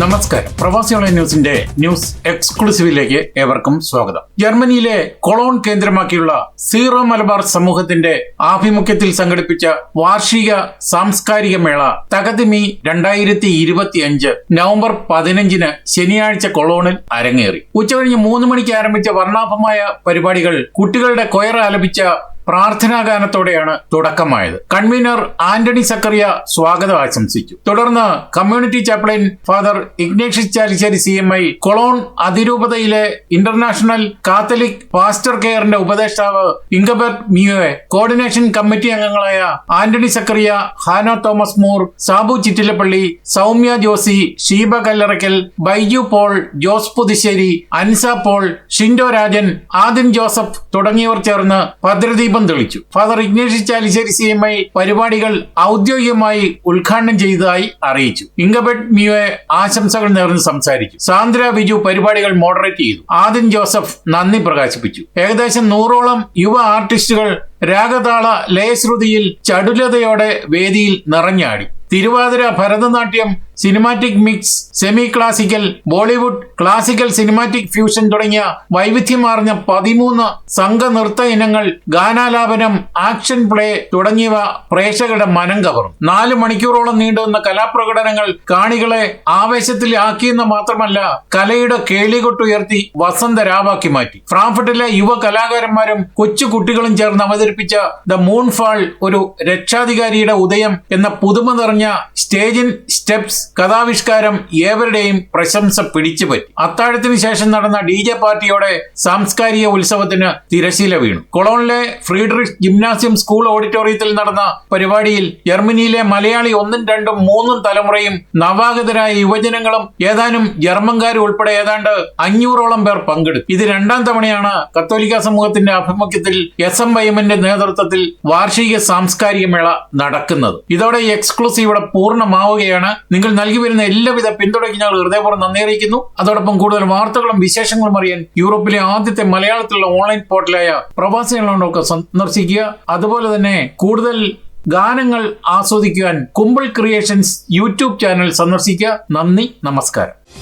നമസ്കാരം. പ്രവാസി ഓൺലൈൻ ന്യൂസിന്റെ ന്യൂസ് എക്സ്ക്ലൂസീവിലേക്ക് ഏവർക്കും സ്വാഗതം. ജർമ്മനിയിലെ കൊളോൺ കേന്ദ്രമാക്കിയുള്ള സീറോ മലബാർ സമൂഹത്തിന്റെ ആഭിമുഖ്യത്തിൽ സംഘടിപ്പിച്ച വാർഷിക സാംസ്കാരിക മേള തകതിമി രണ്ടായിരത്തി ഇരുപത്തി അഞ്ച് നവംബർ പതിനഞ്ചിന് ശനിയാഴ്ച കൊളോണിൽ അരങ്ങേറി. ഉച്ചകഴിഞ്ഞ് മൂന്ന് മണിക്ക് ആരംഭിച്ച വർണാഭമായ പരിപാടികൾ കുട്ടികളുടെ കൊയർ ആലപിച്ച പ്രാർത്ഥനാഗാനത്തോടെയാണ് തുടക്കമായത്. കൺവീനർ ആന്റണി സക്കറിയ സ്വാഗതം ആശംസിച്ചു. തുടർന്ന് community chaplain father Ignatius Chalissery C M I Cologne അതിരൂപതയിലെ ഇന്റർനാഷണൽ കാത്തലിക് പാസ്റ്റർ കെയറിന്റെ ഉപദേഷ്ടാവ് ഇംഗബർട്ട് മിയോയെ കോർഡിനേഷൻ കമ്മിറ്റി അംഗങ്ങളായ ആന്റണി സക്കറിയ ഹാനോ തോമസ് മൂർ സാബു ചിറ്റിലപ്പള്ളി സൗമ്യ ജോസി ഷീബ കല്ലറയ്ക്കൽ ബൈജു പോൾ ജോസ് പുതുശ്ശേരി അൻസ പോൾ ഷിൻഡോ രാജൻ ആദിൻ ജോസഫ് തുടങ്ങിയവർ ചേർന്ന് ഭദ്രദീപം തെളിച്ചു. Father Ignatius Chalissery C M I പരിപാടികൾ ഔദ്യോഗികമായി ഉദ്ഘാടനം ചെയ്തതായി അറിയിച്ചു. ഇംഗബെഡ് മിയോയെ ആശംസകൾ നേർന്ന് സംസാരിച്ചു. സാന്ദ്ര ബിജു പരിപാടികൾ മോഡറേറ്റ് ചെയ്തു. ആദിൻ ജോസഫ് നന്ദി പ്രകാശിപ്പിച്ചു. ഏകദേശം നൂറോളം യുവ ആർട്ടിസ്റ്റുകൾ രാഗതാള ലയശ്രുതിയിൽ ചടുലതയോടെ വേദിയിൽ നിറഞ്ഞാടി. Thiruvathira Bharatanatyam cinematic mix semi classical Bollywood classical cinematic fusion തുടങ്ങിയ വൈവിധ്യമാർന്ന പതിമൂന്ന് സംഘ നൃത്ത ഇനങ്ങൾ ഗാനാലാപനം ആക്ഷൻ പ്ലേ തുടങ്ങിയവ പ്രേക്ഷകരുടെ മനം കവർന്നു നാല് മണിക്കൂറോളം നീണ്ടുവന്ന കലാപ്രകടനങ്ങൾ കാണികളെ ആവേശത്തിലാക്കിയെന്ന് മാത്രമല്ല കലയുടെ കേളികൊട്ടുയർത്തി വസന്ത രാവാക്കി മാറ്റി. ഫ്രാഫട്ടിലെ യുവ കലാകാരന്മാരും കൊച്ചു കുട്ടികളും ചേർന്ന് അവതരിപ്പിച്ച ദ മൂൺ ഫാൾ ഒരു രക്ഷാധികാരിയുടെ ഉദയം എന്ന പുതുമ നിറഞ്ഞ സ്റ്റേജിൻ സ്റ്റെപ്സ് കഥാവിഷ്കാരം ഏവരുടെയും പ്രശംസ പിടിച്ചുപറ്റി അത്താഴത്തിന് ശേഷം നടന്ന ഡി ജെ പാർട്ടിയോടെ സാംസ്കാരിക ഉത്സവത്തിന് തിരശീല വീണു. കൊളോണിലെ ഫ്രീഡറിഷ് ജിംനാസ്യം സ്കൂൾ ഓഡിറ്റോറിയത്തിൽ നടന്ന പരിപാടിയിൽ ജർമ്മനിയിലെ മലയാളി ഒന്നും രണ്ടും മൂന്നും തലമുറയും നവാഗതരായ യുവജനങ്ങളും ഏതാനും ജർമ്മൻകാരും ഉൾപ്പെടെ ഏതാണ്ട് അഞ്ഞൂറോളം പേർ പങ്കെടുത്തു. ഇത് രണ്ടാം തവണയാണ് കത്തോലിക്ക സമൂഹത്തിന്റെ ആഭിമുഖ്യത്തിൽ എസ് എം വൈമന്റെ നേതൃത്വത്തിൽ വാർഷിക സാംസ്കാരിക മേള നടക്കുന്നത്. ഇതോടെ എക്സ്ക്ലൂസീവ് ഇവിടെ പൂർണമാവുകയാണ്. നിങ്ങൾ നൽകി വരുന്ന എല്ലാവിധ പിന്തുണയ്ക്ക് ഞങ്ങൾ ഹൃദയപൂർവം നന്ദി അറിയിക്കുന്നു. അതോടൊപ്പം കൂടുതൽ വാർത്തകളും വിശേഷങ്ങളും അറിയാൻ യൂറോപ്പിലെ ആദ്യത്തെ മലയാളത്തിലുള്ള ഓൺലൈൻ പോർട്ടലായ പ്രവാസികളൊക്കെ സന്ദർശിക്കുക. അതുപോലെ തന്നെ കൂടുതൽ ഗാനങ്ങൾ ആസ്വദിക്കുവാൻ കുമ്പിൾ ക്രിയേഷൻസ് യൂട്യൂബ് ചാനൽ സന്ദർശിക്കുക. നന്ദി നമസ്കാരം.